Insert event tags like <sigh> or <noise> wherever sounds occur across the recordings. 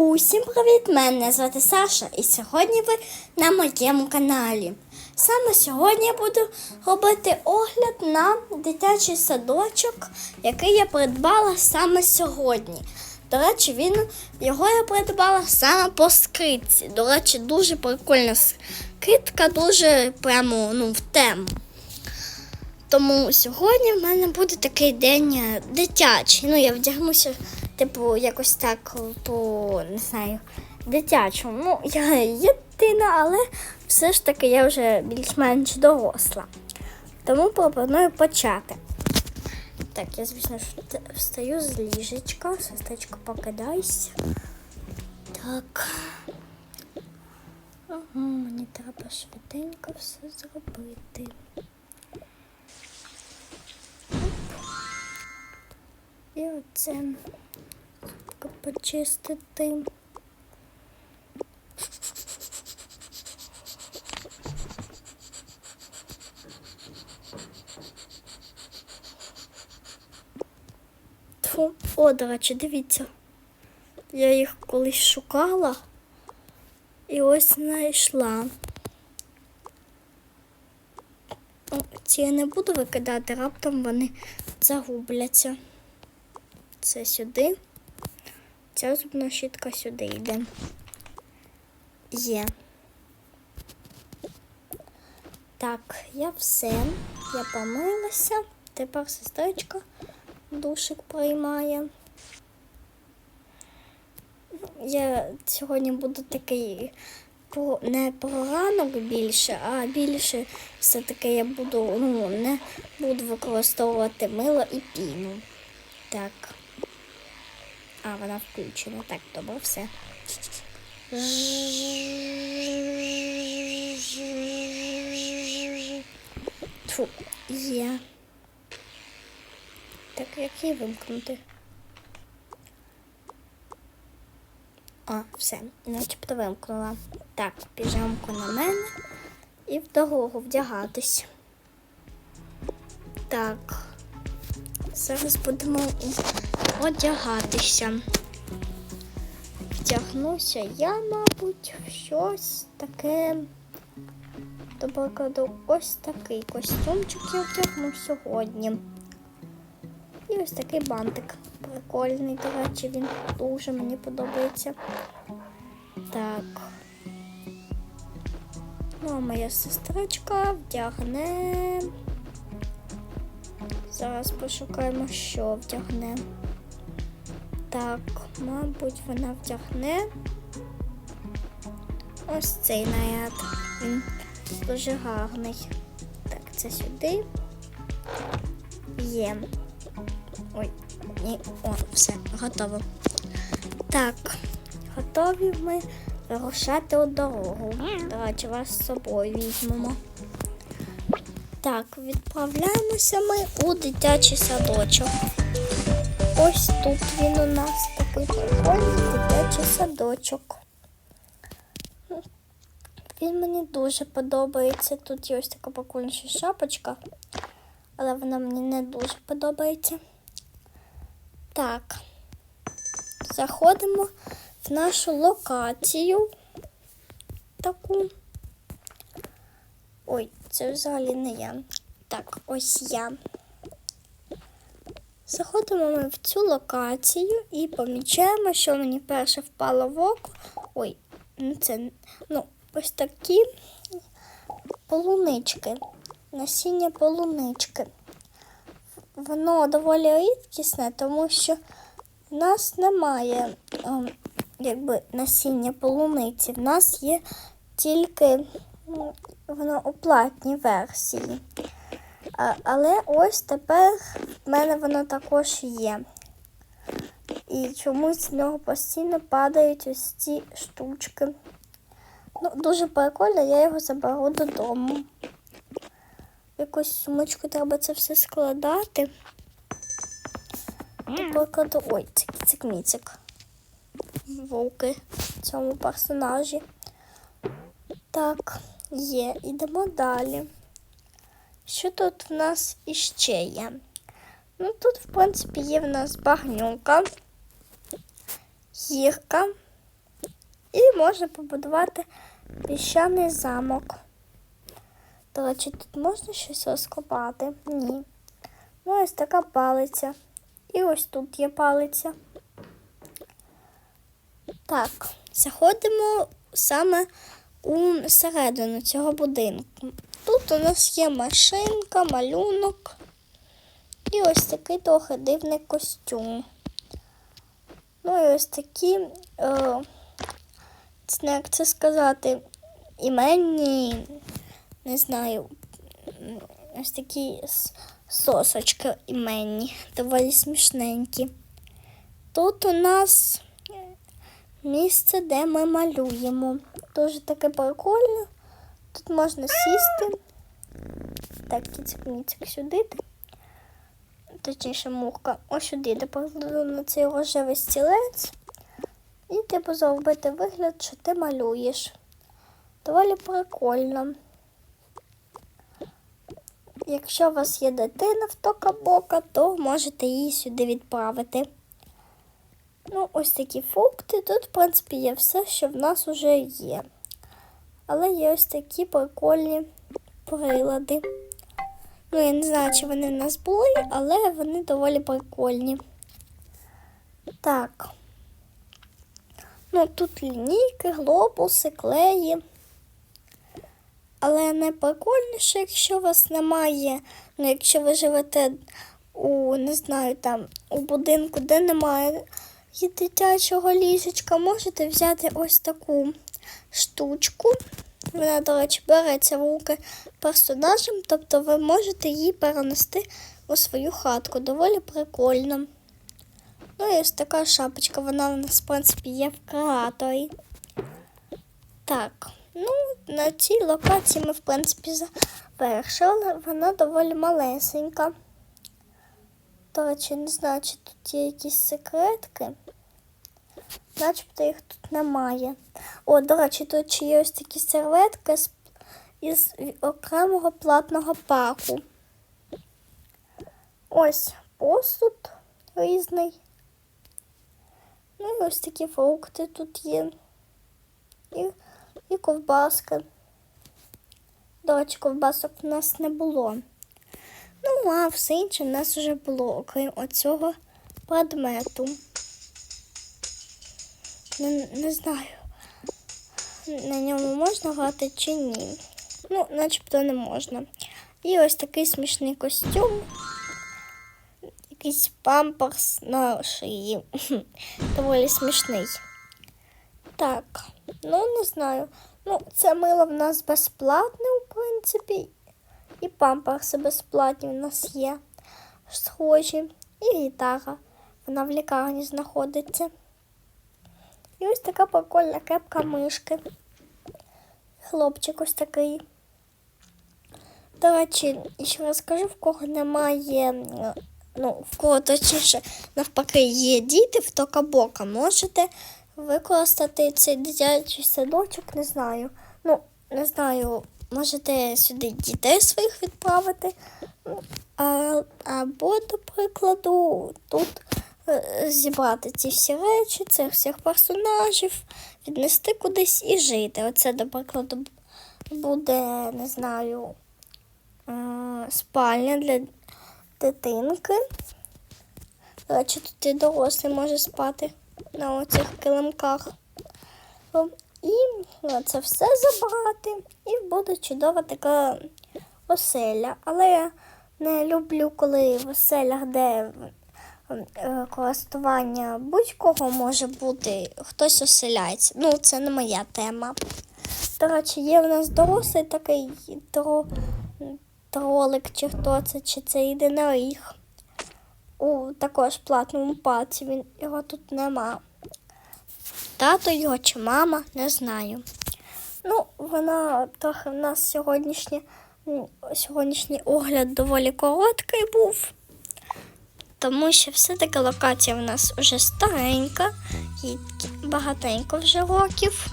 Усім привіт! Мене звати Саша, і сьогодні ви на моєму каналі. Саме сьогодні я буду робити огляд на дитячий садочок, який я придбала саме сьогодні. До речі, він його я придбала саме по скидці. До речі, дуже прикольна скидка, дуже прямо ну, в тему. Тому сьогодні в мене буде такий день е, дитячий. Ну, я вдягнуся, типу, якось так по не знаю, дитячому. Ну, я є але все ж таки я вже більш-менш доросла. Тому пропоную почати. Так, я, звісно, встаю з ліжечка, сестричко, покидайся. Так. Ага, мені треба швиденько все зробити. І оце так почистити. Тьфу. О, до речі, дивіться. Я їх колись шукала і ось знайшла. Ці я не буду викидати, раптом вони загубляться. Це сюди. Ця зубна щітка сюди йде. Є. Так, я все. Я помилася. Тепер сестричка душик приймає. Я сьогодні буду такий не про ранок більше, а більше все-таки я буду, ну, не буду використовувати мило і піну. Так. А, вона включена. Так, добре, все. Фу, є. Так, як її вимкнути? А, все, начебто вимкнула. Так, піжамку на мене і в дорогу вдягатись. Так. Зараз будемо одягатися. Вдягнуся я, мабуть, щось таке. До прикладу, ось такий костюмчик я вдягну сьогодні. І ось такий бантик. Прикольний, до речі, він дуже мені подобається. Так. Ну, а моя сестричка вдягне. Зараз пошукаємо, що вдягне. Так, мабуть, вона вдягне ось цей наряд. Він дуже гарний. Так, це сюди. Є. Ой, ні, о, все, готово. Так, готові ми вирушати у дорогу. Давайте вас з собою візьмемо. Так, відправляємося ми у дитячий садочок. Ось тут він у нас такий прикольний дитячий садочок. Він мені дуже подобається. Тут є ось така прикольніша шапочка, але вона мені не дуже подобається. Так, заходимо в нашу локацію. Таку. Ой, це взагалі не я. Так, ось я. Заходимо ми в цю локацію і помічаємо, що мені перше впало в око. Ой, ну це ну, ось такі полунички, насіння полунички. Воно доволі рідкісне, тому що в нас немає ем, якби насіння полуниці. В нас є тільки воно у платній версії. Але ось тепер в мене воно також є. І чомусь з нього постійно падають ось ці штучки. Ну, дуже прикольно, я його заберу додому. Якусь сумочку треба це все складати. Наприклад, ой, це кіцик-міцик. Вовки в цьому персонажі. Так, є. Ідемо далі. Що тут в нас іще є? Ну, тут, в принципі, є в нас багнюка, гірка, І можна побудувати піщаний замок. До речі, тут можна щось розкопати? Ні. Ну, ось така палиця. І ось тут є палиця. Так, заходимо саме у середину цього будинку. Тут у нас є машинка, малюнок і ось такий трохи дивний костюм. Ну і ось такі, е, як це сказати, іменні, не знаю, ось такі сосочки іменні, доволі смішненькі. Тут у нас місце, де ми малюємо. Дуже таке прикольне. Тут можна сісти. Так, кіцик міцик сюди. Точніше, мурка. Ось сюди, де покладу на цей рожевий стілець. І типу зробити вигляд, що ти малюєш. Доволі прикольно. Якщо у вас є дитина в тока-бока, то можете її сюди відправити. Ну, ось такі фрукти. Тут, в принципі, є все, що в нас вже є. Але є ось такі прикольні прилади. Ну, я не знаю, чи вони в нас були, але вони доволі прикольні. Так. Ну, тут лінійки, глобуси, клеї. Але найприкольніше, якщо у вас немає, ну, якщо ви живете у, не знаю, там, у будинку, де немає дитячого ліжечка, можете взяти ось таку штучку. Вона, до речі, береться в руки персонажем, тобто ви можете її перенести у свою хатку. Доволі прикольно. Ну і ось така шапочка, вона у нас, в принципі, є в креаторі. Так, ну, на цій локації ми, в принципі, завершили. Вона доволі малесенька. До речі, не знаю, чи тут є якісь секретки. Начебто їх тут немає. О, до речі, тут ще є ось такі серветки із окремого платного паку. Ось посуд різний. Ну і ось такі фрукти тут є. І, і ковбаски. До речі, ковбасок в нас не було. Ну, а все інше в нас вже було, окрім оцього предмету. Не, не знаю, на ньому можна грати чи ні. Ну, начебто не можна. І ось такий смішний костюм. Якийсь памперс на шиї. <laughs> Доволі смішний. Так, ну не знаю. Ну, це мило в нас безплатне, у принципі. І памперси безплатні в нас є. Схожі. І гітара. Вона в лікарні знаходиться. І ось така прикольна кепка мишки. Хлопчик ось такий. До речі, ще раз скажу, в кого немає, ну, в кого точніше, навпаки, є діти в токабока, можете використати цей дитячий садочок, не знаю. Ну, не знаю, можете сюди дітей своїх відправити. А, або, до прикладу, тут зібрати ці всі речі, цих всіх персонажів, віднести кудись і жити. Оце, до прикладу, буде, не знаю, е, спальня для дитинки. До речі, тут і дорослий може спати на оцих килимках. І е, це все забрати, і буде чудова така оселя. Але я не люблю, коли в оселях, де е, користування будь-кого може бути, хтось оселяється. Ну, це не моя тема. До речі, є в нас дорослий такий тро, тролик, чи хто це, чи це єдиноріг. У також платному паці він його тут нема. Тато його чи мама, не знаю. Ну, вона трохи в нас сьогоднішнє, сьогоднішній огляд доволі короткий був. Тому що все-таки локація в нас вже старенька, багатенько вже років.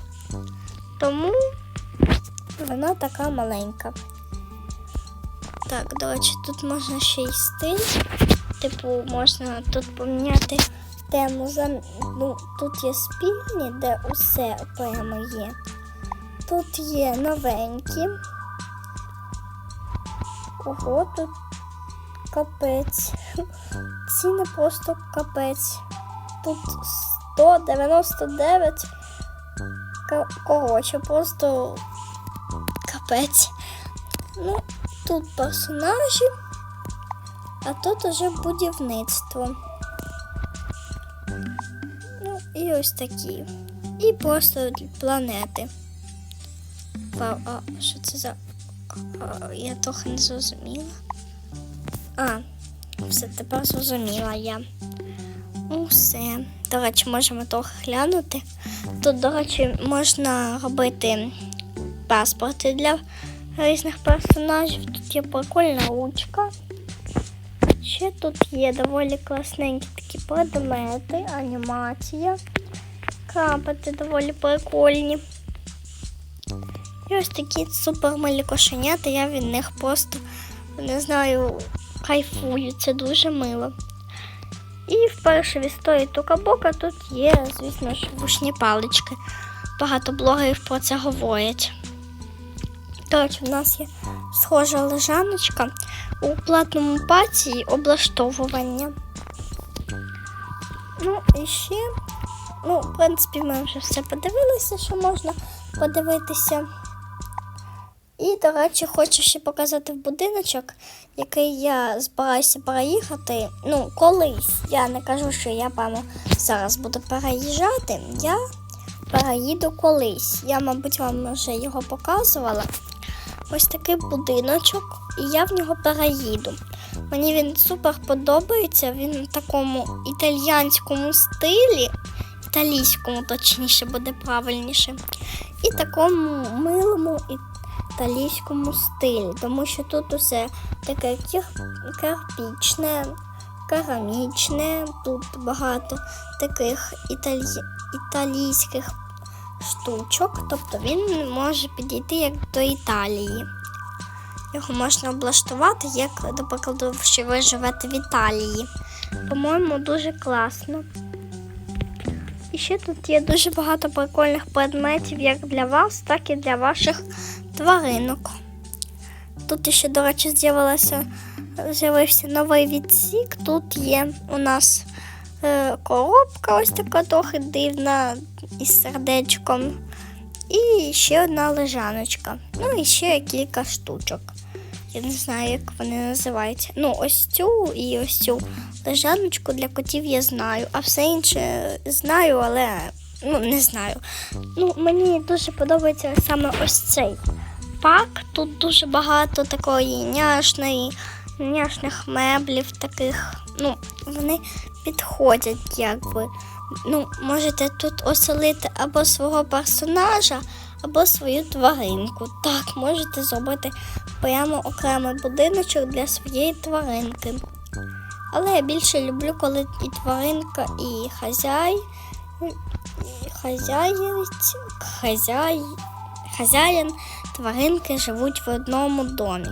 Тому вона така маленька. Так, до тут можна ще й стиль. Типу, можна тут поміняти тему. Ну, тут є спільні, де усе прямо є. Тут є новенькі. Ого, тут капець. Ціни просто капець. Тут 199. Коротше, просто капець. Ну, тут персонажі, а тут уже будівництво. Ну, і ось такі. І просто планети. Вау, а що це за. Я трохи не зрозуміла. А, все, тепер зрозуміла я. Ну, все. До речі, можемо трохи глянути. Тут, до речі, можна робити паспорти для різних персонажів. Тут є прикольна ручка. Ще тут є доволі класненькі такі предмети, анімація. Крапати доволі прикольні. І ось такі супермилі кошенята, я від них просто не знаю, кайфую, це дуже мило. І вперше в історії Тукабока тут є, звісно ж, вушні палички. Багато блогерів про це говорять. До речі, в нас є схожа лежаночка у платному паці облаштовування. Ну і ще, ну, в принципі, ми вже все подивилися, що можна подивитися. І, до речі, хочу ще показати в будиночок, який я збираюся переїхати. Ну, колись. Я не кажу, що я прямо зараз буду переїжджати. Я переїду колись. Я, мабуть, вам вже його показувала. Ось такий будиночок, і я в нього переїду. Мені він супер подобається, він в такому італійському стилі, італійському, точніше, буде правильніше, і такому милому італійському стилі, тому що тут усе таке кирпічне, керамічне, тут багато таких італі... італійських штучок, тобто він може підійти як до Італії. Його можна облаштувати, як, до прикладу, що ви живете в Італії. По-моєму, дуже класно. І ще тут є дуже багато прикольних предметів як для вас, так і для ваших тваринок. Тут ще, до речі, з'явився новий відсік. Тут є у нас е, коробка, ось така трохи дивна із сердечком. І ще одна лежаночка. Ну і ще кілька штучок. Я не знаю, як вони називаються. Ну, ось цю і ось цю лежаночку для котів я знаю, а все інше знаю, але ну, не знаю. Ну, мені дуже подобається саме ось цей пак. Тут дуже багато такої няшної, няшних меблів, таких. Ну, вони підходять, якби. Ну, можете тут оселити або свого персонажа, або свою тваринку. Так, можете зробити прямо окремий будиночок для своєї тваринки. Але я більше люблю, коли і тваринка, і хазяй, і хазяй, хазяїн тваринки живуть в одному домі.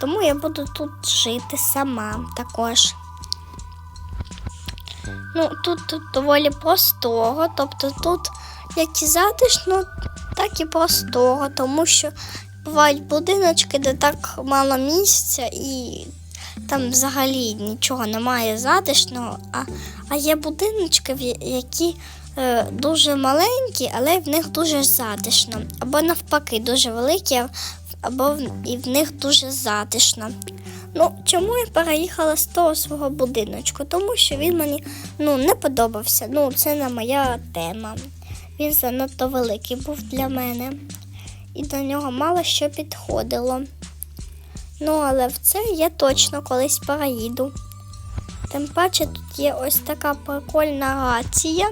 Тому я буду тут жити сама також. Ну, тут, тут доволі простого, тобто тут як і затишно, так і простого, тому що бувають будиночки, де так мало місця і там взагалі нічого немає затишного, а, а є будиночки, які дуже маленькі, але в них дуже затишно. Або навпаки, дуже великі, або і в них дуже затишно. Ну, чому я переїхала з того свого будиночку? Тому що він мені ну, не подобався. Ну, це не моя тема. Він занадто великий був для мене. І до нього мало що підходило. Ну, але в це я точно колись переїду. Тим паче тут є ось така прикольна рація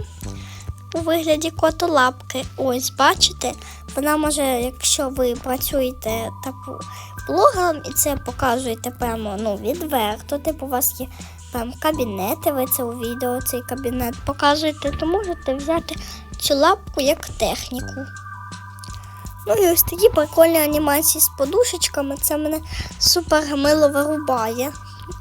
у вигляді котолапки. Ось, бачите? Вона може, якщо ви працюєте типу, блогером і це показуєте прямо ну, відверто, типу у вас є прям кабінети, ви це у відео цей кабінет показуєте, то можете взяти цю лапку як техніку. Ну і ось такі прикольні анімації з подушечками. Це мене супер мило вирубає.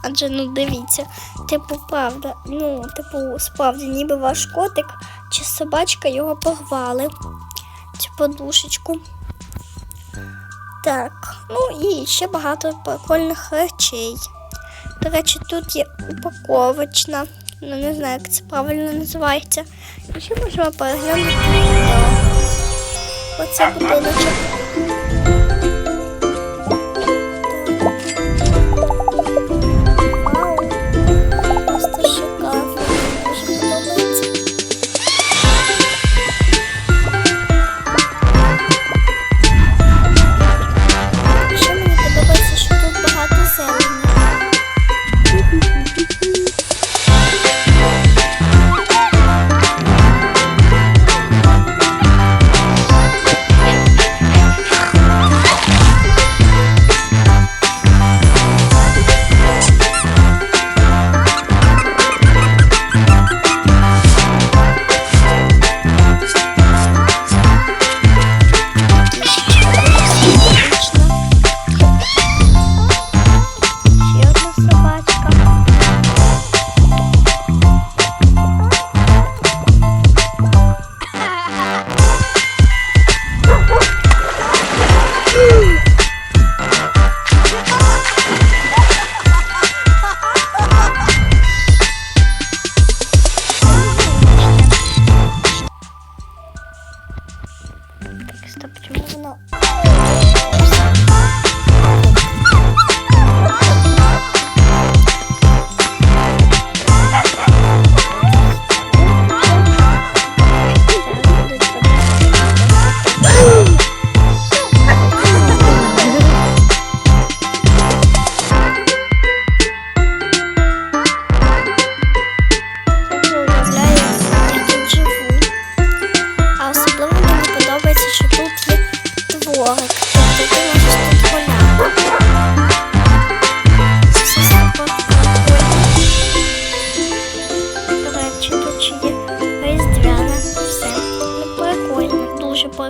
Адже ну дивіться, типу, правда, ну, типу, справді, ніби ваш котик чи собачка його погвали, Цю подушечку. Так, ну і ще багато прикольних речей. До речі, тут є упаковочна. Ну, не знаю, як це правильно називається. І ще можемо переглянути. Оце будиночок.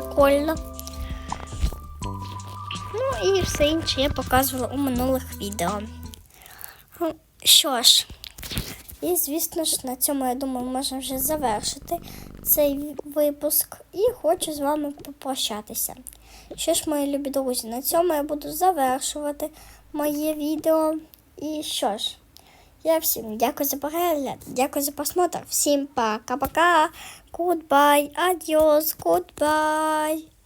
Прикольно. Ну і все інше я показувала у минулих відео. Що ж, і, звісно ж, на цьому, я думаю, можна вже завершити цей випуск. І хочу з вами попрощатися. Що ж, мої любі друзі, на цьому я буду завершувати моє відео. І що ж, я всім дякую за перегляд, дякую за просмотр. Всім пока-пока. Goodbye, adios, goodbye.